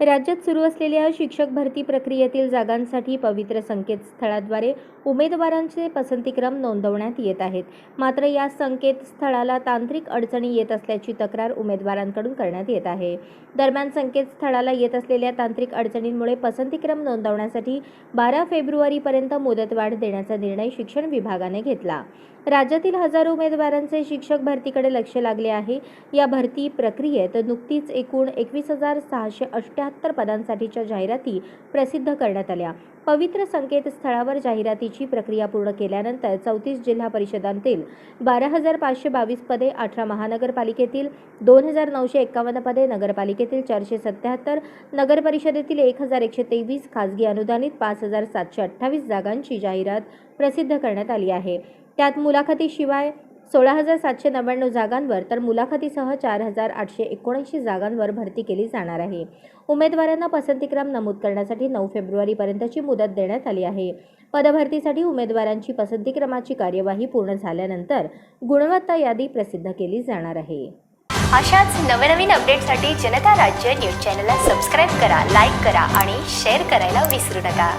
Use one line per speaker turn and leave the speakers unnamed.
राज्यात सुरू असलेल्या शिक्षक भरती प्रक्रियेतील जागांसाठी पवित्र संकेतस्थळाद्वारे उमेदवारांचे पसंतीक्रम नोंदवण्यात येत आहेत. मात्र या संकेतस्थळाला तांत्रिक अडचणी येत असल्याची तक्रार उमेदवारांकडून करण्यात येत आहे. दरम्यान संकेतस्थळाला येत असलेल्या तांत्रिक अडचणींमुळे पसंतीक्रम नोंदवण्यासाठी बारा फेब्रुवारीपर्यंत मुदतवाढ देण्याचा निर्णय शिक्षण विभागाने घेतला. राज्यातील हजारो उमेदवारांचे शिक्षक भरतीकडे लक्ष लागले आहे. या भरती प्रक्रियेत नुकतीच एकूण एकवीस हजार सहाशे त्र्याहत्तर पदांसाठीच्या जाहिराती प्रसिद्ध करण्यात आल्या. पवित्र संकेतस्थळावर जाहिरातीची प्रक्रिया पूर्ण केल्यानंतर चौतीस जिल्हा परिषदांतील बारा हजार पाचशे बावीस पदे अठरा महानगरपालिकेतील दोन हजार नऊशे एक्कावन्न पदे नगरपालिकेतील चारशे सत्याहत्तर नगर परिषदेतील एक हजार एकशे तेवीस खाजगी अनुदानित पाच हजार सातशे अठ्ठावीस जागांची जाहिरात प्रसिद्ध करण्यात आली आहे. त्यात मुलाखतीशिवाय सोळा हजार सातशे नव्याण्णव जागांवर तर मुलाखतीसह चार हजार आठशे एकोणऐंशी जागांवर भरती केली जाणार आहे. उमेदवारांना पसंतीक्रम नमूद करण्यासाठी नऊ फेब्रुवारीपर्यंतची मुदत देण्यात आली आहे. पदभरतीसाठी उमेदवारांची पसंतीक्रमाची कार्यवाही पूर्ण झाल्यानंतर गुणवत्ता यादी प्रसिद्ध केली जाणार आहे.
अशाच नवनवीन अपडेटसाठी जनता राज्य न्यूज चॅनलला सबस्क्राईब करा लाईक करा आणि शेअर करायला विसरू नका.